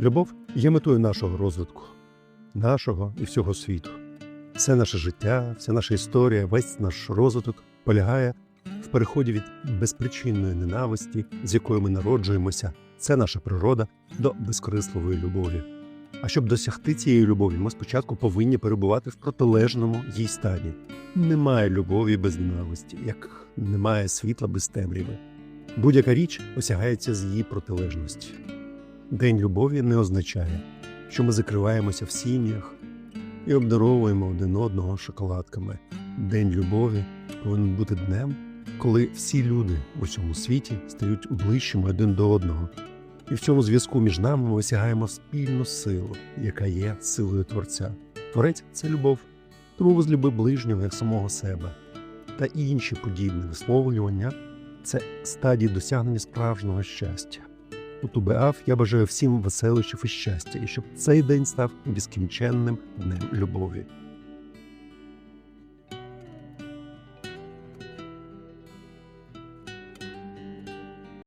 Любов є метою нашого розвитку, нашого і всього світу. Все наше життя, вся наша історія, весь наш розвиток полягає в переході від безпричинної ненависті, з якою ми народжуємося, це наша природа, до безкорисливої любові. А щоб досягти цієї любові, ми спочатку повинні перебувати в протилежному їй стані. Немає любові без ненависті, як немає світла без темряви. Будь-яка річ осягається з її протилежності. День любові не означає, що ми закриваємося в сім'ях і обдаровуємо один одного шоколадками. День любові повинен бути днем, коли всі люди у цьому світі стають ближчими один до одного. І в цьому зв'язку між нами ми осягаємо спільну силу, яка є силою Творця. Творець це любов, тому возлюби ближнього як самого себе. Та інші подібні висловлювання це стадії досягнення справжнього щастя. У Тубеав я бажаю всім веселощів і щастя, і щоб цей день став безкінченним днем любові.